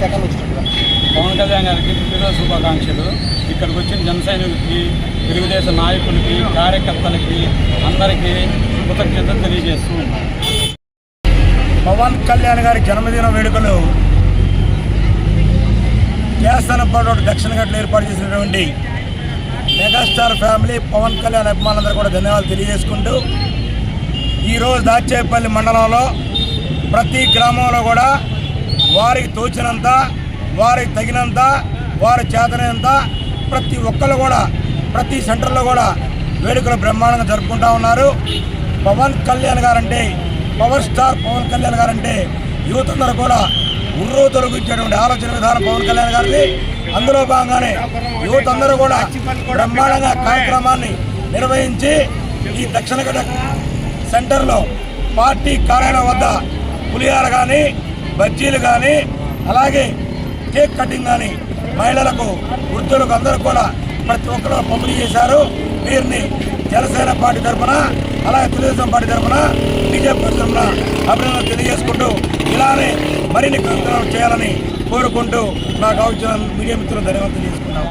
పవన్ కళ్యాణ్ గారికి పుట్టినరోజు శుభాకాంక్షలు. ఇక్కడికి వచ్చిన జన సైనికులకి తెలుగుదేశం నాయకులకి కార్యకర్తలకి అందరికీ కృతజ్ఞతలు తెలియజేస్తూ పవన్ కళ్యాణ్ గారి జన్మదిన వేడుకలు చేస్తానపాడు దక్షిణ గట్లు ఏర్పాటు చేసినటువంటి మెగాస్టార్ ఫ్యామిలీ పవన్ కళ్యాణ్ అభిమానులందరూ కూడా ధన్యవాదాలు తెలియజేసుకుంటూ ఈరోజు దాచేపల్లి మండలంలో ప్రతి గ్రామంలో కూడా వారికి తోచినంత వారికి తగినంత వారి చేతనంత ప్రతి ఒక్కరు కూడా ప్రతి సెంటర్లో కూడా వేడుకలు బ్రహ్మాండంగా జరుపుకుంటా ఉన్నారు. పవన్ కళ్యాణ్ గారంటే పవర్ స్టార్ పవన్ కళ్యాణ్ గారంటే యువతందరూ కూడా ఉర్రూ తొలగించేటువంటి ఆలోచన విధానం పవన్ కళ్యాణ్ గారిది. అందులో భాగంగానే యువతందరూ కూడా బ్రహ్మాండంగా కార్యక్రమాన్ని నిర్వహించి ఈ దక్షిణ సెంటర్లో పార్టీ కార్యాలయం వద్ద పులిహార కానీ బజ్జీలు కానీ అలాగే కేక్ కటింగ్ కానీ మహిళలకు వృద్ధులకు అందరూ కూడా ప్రతి ఒక్కరు పంపిణీ చేశారు. వీరిని జనసేన పార్టీ తరఫున అలాగే తెలుగుదేశం పార్టీ తరఫున బీజేపీ తరఫున అభినందనలు తెలియజేసుకుంటూ ఇలానే మరిన్ని కార్యక్రమాలు చేయాలని కోరుకుంటూ నాకు అవసరం మీడియా మిత్రులు ధన్యవాదాలు తెలియజేసుకుంటాం